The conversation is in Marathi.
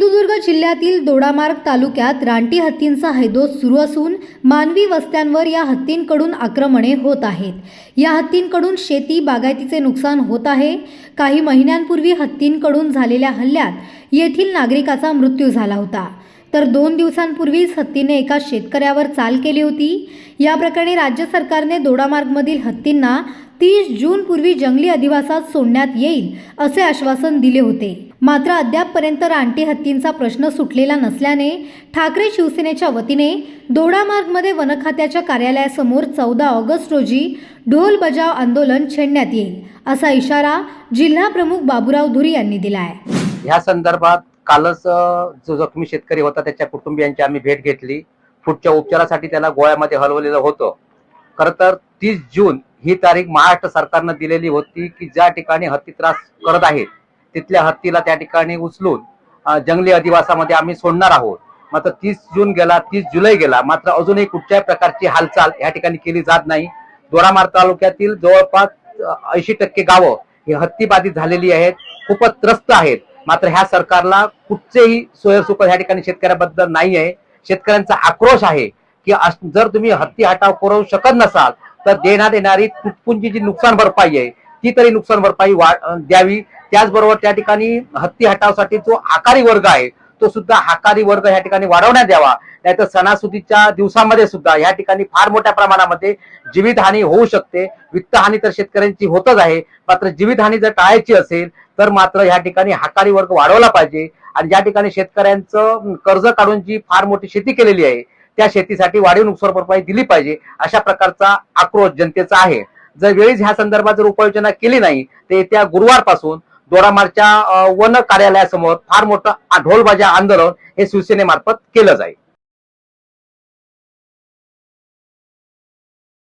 सिंधुदुर्ग जिल्ह्यातील दोडामार्ग तालुक्यात रानटी हत्तींचा हैदोस सुरू असून मानवी वस्त्यांवर या हत्तींकडून आक्रमणे होत आहेत. या हत्तींकडून शेती बागायतीचे नुकसान होत आहे. काही महिन्यांपूर्वी हत्तींकडून झालेल्या हल्ल्यात येथील नागरिकाचा मृत्यू झाला होता. तर दोन दिवसांपूर्वीच हत्तीने एका शेतकऱ्यावर चाल केली होती. या प्रकरणी राज्य सरकारने दोडामार्गमधील हत्तींना तीस जून पूर्वी जंगली अधिवासात सोडण्यात येईल असे आश्वासन दिले होते. मात्र अद्यापपर्यंत रानटी हत्तींचा प्रश्न सुटलेला नसल्याने ठाकरे शिवसेनेच्या वतीने दोडामार्गमध्ये वनखात्याच्या कार्यालयासमोर चौदा ऑगस्ट रोजी ढोल बजाव आंदोलन छेडण्यात येईल असा इशारा जिल्हा प्रमुख धुरी यांनी दिला आहे ह्या संदर्भात कालच जो जखमी शेतकरी होता त्याच्या कुटुंबियांची आम्ही भेट घेतली. पुढच्या उपचारासाठी त्याला गोळ्यामध्ये हलवलेलं होतं. खर तर तीस जून ही तारीख महाराष्ट्र सरकारनं दिलेली होती की ज्या ठिकाणी हत्ती त्रास करत आहेत तिथल्या हत्तीला त्या ठिकाणी उचलून जंगली अधिवासामध्ये आम्ही सोडणार आहोत. मात्र तीस जून गेला तीस जुलै गेला मात्र अजूनही कुठच्याही प्रकारची हालचाल या ठिकाणी केली जात नाही. दोरामार तालुक्यातील जवळपास ऐंशी टक्के गावं ही हत्तीबाधित झालेली आहेत खूपच त्रस्त आहेत. मात्र ह्या सरकारला कुठचेही सोयसुख ह्या ठिकाणी शेतकऱ्याबद्दल नाही आहे. शेतकऱ्यांचा आक्रोश आहे की जर तुम्ही हत्ती हटाव करू शकत नसाल तर देण्यात येणारी तुटपुंजी जी नुकसान भरपाई आहे. ती तरी नुकसान भरपाई द्यावी. त्याचबरोबर त्या ठिकाणी हत्ती हटावसाठी जो आकारी वर्ग आहे तो सुद्धा हाकारी वर्ग या ठिकाणी वाढवण्यात यावा नाहीतर सणासुदीच्या दिवसामध्ये सुद्धा या ठिकाणी फार मोठ्या प्रमाणामध्ये जीवितहानी होऊ शकते. वित्तहानी तर शेतकऱ्यांची होतच आहे. मात्र जीवितहानी जर टाळायची असेल तर मात्र ह्या ठिकाणी हाकारी वर्ग वाढवला पाहिजे. आणि ज्या ठिकाणी शेतकऱ्यांचं कर्ज काढून जी फार मोठी शेती केलेली आहे त्या शेतीसाठी वाढीव नुकसान भरपाई दिली पाहिजे. अशा प्रकारचा आक्रोश जनतेचा आहे. जर वेळीच ह्या संदर्भात जर उपाययोजना केली नाही तर येत्या गुरुवारपासून दोडामारच्या वन कार्यालयासमोर फार मोठं ढोलबाजा आंदोलन हे शिवसेनेमार्फत केलं जाईल.